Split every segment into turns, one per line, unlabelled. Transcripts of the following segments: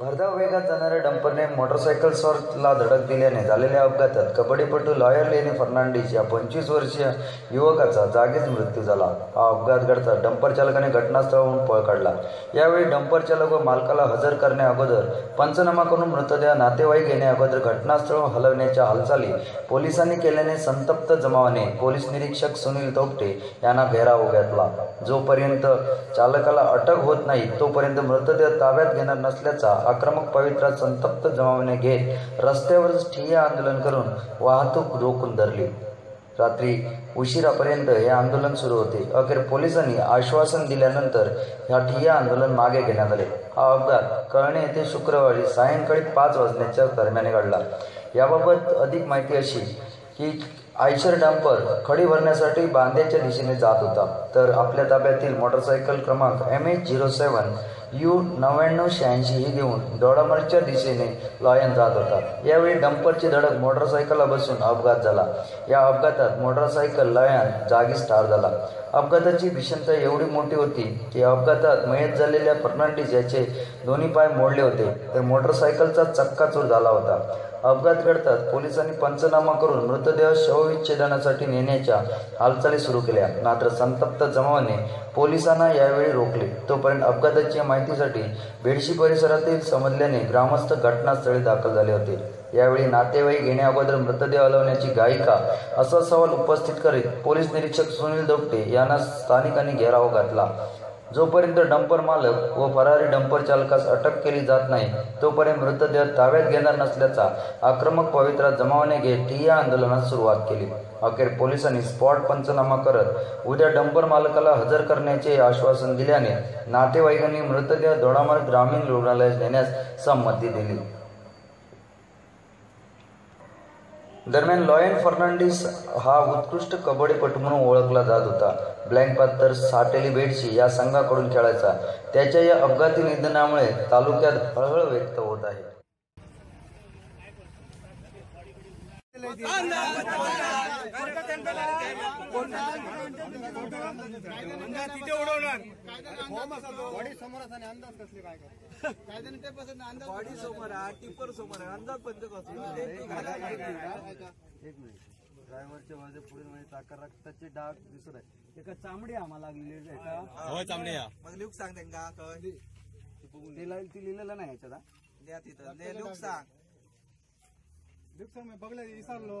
भरधाव वेगात जाणाऱ्या डंपरने मोटरसायकलस्वारला धडक दिल्याने झालेल्या अपघातात कबड्डीपटू लॉयर लेनी फर्नांडिस या पंचवीस वर्षीय युवकाचा जागीच मृत्यू झाला. हा अपघात घडता डंपर चालकाने घटनास्थळाहून पळ काढला. यावेळी डंपर चालक व मालकाला हजर करण्या अगोदर पंचनामा करून मृतदेह नातेवाईक येण्या अगोदर घटनास्थळ हलवण्याच्या हालचाली पोलिसांनी केल्याने संतप्त जमावाने पोलीस निरीक्षक सुनील तोपटे यांना घेराव घातला. जोपर्यंत चालकाला अटक होत नाही तोपर्यंत मृतदेह ताब्यात घेणार नसल्याचा आक्रमक पवित्रा संतप्त जमावाने घेत रस्त्यावरच ठिय्या आंदोलन करून वाहतूक रोखून धरली. रात्री उशिरापर्यंत हे आंदोलन सुरू होते. अखेर पोलिसांनी आश्वासन दिल्यानंतर ह्या ठिय्या आंदोलन मागे घेण्यात आले. हा अपघात कळणे येथे शुक्रवारी सायंकाळी पाच वाजण्याच्या दरम्यान घडला. याबाबत अधिक माहिती अशी की आयशर डंपर खडी भरण्यासाठी बांद्याच्या दिशेने जात होता. तर आपल्या ताब्यातील मोटरसायकल क्रमांक M H zero seven U नव्याण्णव शहाऐंशी ही घेऊन दोडामार्गच्या दिशेने लॉयन जात होता. यावेळी डंपरची धडक मोटरसायकलला बसून अपघात झाला. या अपघातात मोटरसायकल लॉयन जागीच ठार झाला. अपघाताची भीषणता एवढी मोठी होती की अपघातात मयत झालेल्या फर्नांडिस याचे दोन्ही पाय मोडले होते तर मोटरसायकलचा चक्काचूर झाला होता. अपघात घडतात पोलिसांनी पंचनामा करून मृतदेह शवविच्छेदनासाठी नेण्याच्या हालचाली सुरू केल्या. मात्र संतप्त जमावाने पोलिसांना यावेळी रोखले. तोपर्यंत अपघाताच्या माहितीसाठी बेडशी परिसरातील समजल्याने ग्रामस्थ घटनास्थळी दाखल झाले होते. यावेळी नातेवाईक येण्या अगोदर मृतदेह हलवण्याची गायिका असा सवाल उपस्थित करीत पोलीस निरीक्षक सुनील दोपटे यांना स्थानिकांनी घेराव घातला. जोपर्यंत डंपर मालक व फरारी डंपर चालकास अटक केली जात नाही तोपर्यंत मृतदेह ताब्यात घेणार नसल्याचा आक्रमक पवित्रा जमावाने घेत ठिय्या आंदोलनास सुरुवात केली. अखेर पोलिसांनी स्पॉट पंचनामा करत उद्या डंपर मालकाला हजर करण्याचे आश्वासन दिल्याने नातेवाईकांनी मृतदेह दोडामार्ग ग्रामीण रुग्णालयात नेण्यास संमती दिली. दरम्यान लॉयन फर्नांडिस हा उत्कृष्ट कबड्डीपटू म्हणून ओळखला जात होता. ब्लँक पाथर साटेली बेडशी या संघाकडून खेळायचा. त्याच्या या अपघाती निधनामुळे तालुक्यात हळहळ व्यक्त होत आहे.
तिथे उडवणार.
बॉडी समोर आहे टिपर समोर आहे अंदाज पंच
ड्रायव्हरच्या माझ्या पुढे माझी चाकर रक्ताची डाग दिसत आहे
एका चामडी आम्हाला लागलेली आहे का?
या
मग लिहूक सांग त्यांना
ते लिहिलेलं नाही ह्याच्यात
द्या तिथं ले लिहूक सांग.
बघले विसरलो.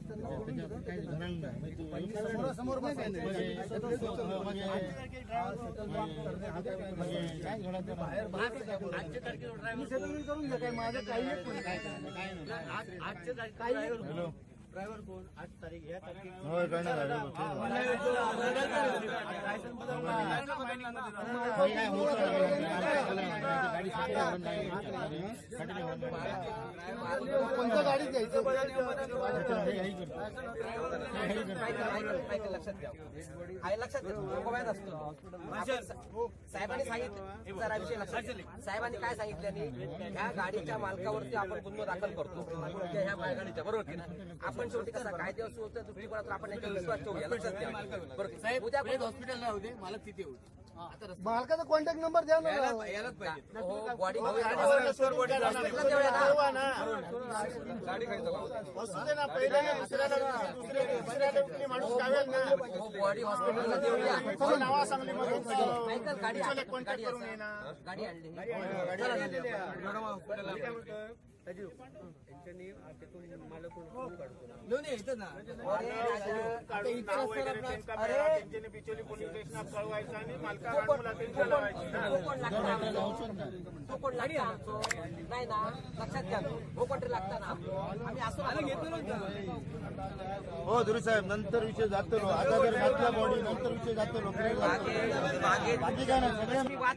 डंपर होलो असो इलो ह्यो आपल्या साईडीक होतो एकच साईड समोर करून घ्या. काय माझं काही
ड्रायव्हर कोण आठ तारीख या
होय.
कोणत्या गाडीत जायचं
लक्षात घ्या आहे लक्षात घ्या असतो आपण सा- साहेबांनी सांगितलं जरा विषय लक्षात घ्या. साहेबांनी काय सांगितल्याने ह्या गाडीच्या मालकावरती आपण गुन्हा दाखल करतो ह्या बाय गाडीच्या बरोबर की नाही? आपण शेवटी कसा कायदे सुव्यवस्था दृष्टिकोनातून आपण याच्यावर विश्वास ठेवूया लक्षात उद्या
हॉस्पिटलला होते मला तिथे होते आता रस्ता
मालकाचा कॉन्टॅक्ट नंबर द्या ना
यायलाच यायलाच पाहिजे
हो बॉडी
असू दे ना पहिल्याने दुसऱ्याला दुसऱ्या दुसऱ्याला कुणी माणूस गावेल ना
बॉडी हॉस्पिटलला देऊया
चला नावा सांगली
ऐकल गाडी
करून ये ना.
आणली अरे राजा,
आता इथं रस्त्यावर आपला-
त्यांच्याने बिचोली पोलीस स्टेशनात कळवायचं आणि मालका गाडीला टेन्शन लावायची ना.
तो कोण लागता तो कोण लागता आमचो? नाही ना लक्षात घ्या. हो कोणतरी लागता ना आम्ही असं
हो धुरी साहेब नंतर विषय जातो. आता जर घातला बॉडी नंतर विषय जातो.
मागे मागे
बाकी काय नाही सगळ्या
मी वाद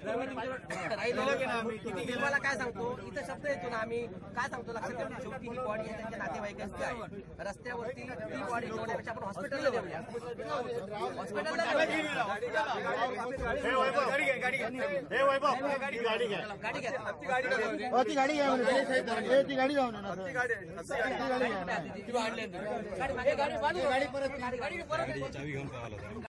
काय सांगतो? इथं शब्द येतो ना आम्ही. काय सांगतो लक्षात घ्या शेवटी ही बॉडी आहे त्यांच्या नातेवाईकांची आहे रस्त्यावरती ती बॉडी ठेवण्यापेक्षा आपण हॉस्पिटलला देऊया हॉस्पिटलला
हे हे ही गाडी घ्या
गाडी घ्या
हो ती गाडी घ्या म्हणे हे ती गाडी जाऊन
गाडी परत